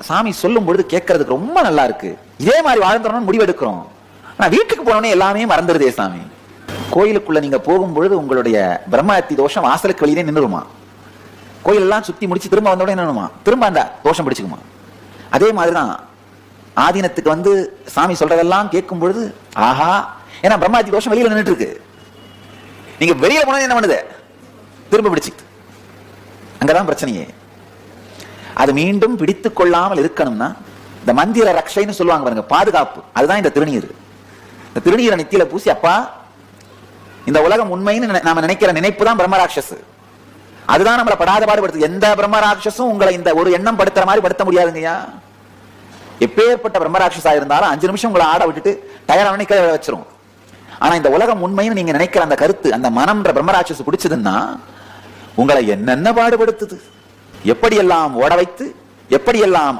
சாமி சொல்லும் பொழுது கேட்கறதுக்கு ரொம்ப நல்லா இருக்கு. இதே மாதிரி வாழ்ந்துடணும்னு முடிவெடுக்கிறோம். ஆனா வீட்டுக்கு போனோடனே எல்லாமே மறந்துடுதே சாமி. கோயிலுக்குள்ள நீங்க போகும்பொழுது உங்களுடைய பிரம்மஹத்தி தோஷம் வாசலுக்கு வெளியே நின்றுருமா கோயிலெல்லாம் சுத்தி முடிச்சு திரும்ப வந்த உடனே என்னமா திரும்ப அந்த தோஷம் பிடிச்சுக்குமா? அதே மாதிரிதான் ஆதீனத்துக்கு வந்து சாமி சொல்றதெல்லாம் கேட்கும் பொழுது ஆஹா ஏன்னா பிரம்மாத்தி தோஷம் வெளியில நின்னுட்டு இருக்கு நீங்க வெளியில போனா என்ன பண்ணுது? திரும்ப பிடிச்சிக்குது. அங்கதான் பிரச்சனையே. அது மீண்டும் பிடித்துக் கொள்ளாமல் இருக்கணும்னா இந்த மந்திர ரக்ஷைன்னு சொல்லுவாங்க பாருங்க பாதுகாப்பு. அதுதான் இந்த திருநீர். இந்த திருநீரை நெத்தியில பூசி அப்பா இந்த உலகம் உண்மைன்னு நாம நினைக்கிற நினைப்பு தான் பிரம்மராட்சஸ் அதுதான் நம்மளை படாத பாடுபடுத்து எந்த பிரம்மராட்சஸும் உங்களை இந்த ஒரு எண்ணம் படுத்துற மாதிரி படுத்த முடியாதுங்கய்யா. எப்பேற்பட்ட பிரம்மராட்சஸா இருந்தாலும் அஞ்சு நிமிஷம் உங்களை ஆட விட்டுட்டு டயர் கீழே வச்சிரும். ஆனா இந்த உலகம் உண்மைன்னு நீங்க நினைக்கிற அந்த கருத்து அந்த மனம்ன்ற பிரம்மராட்சஸ் பிடிச்சதுன்னா உங்களை என்னென்ன பாடுபடுத்துது? எப்படியெல்லாம் ஓட வைத்து எப்படியெல்லாம்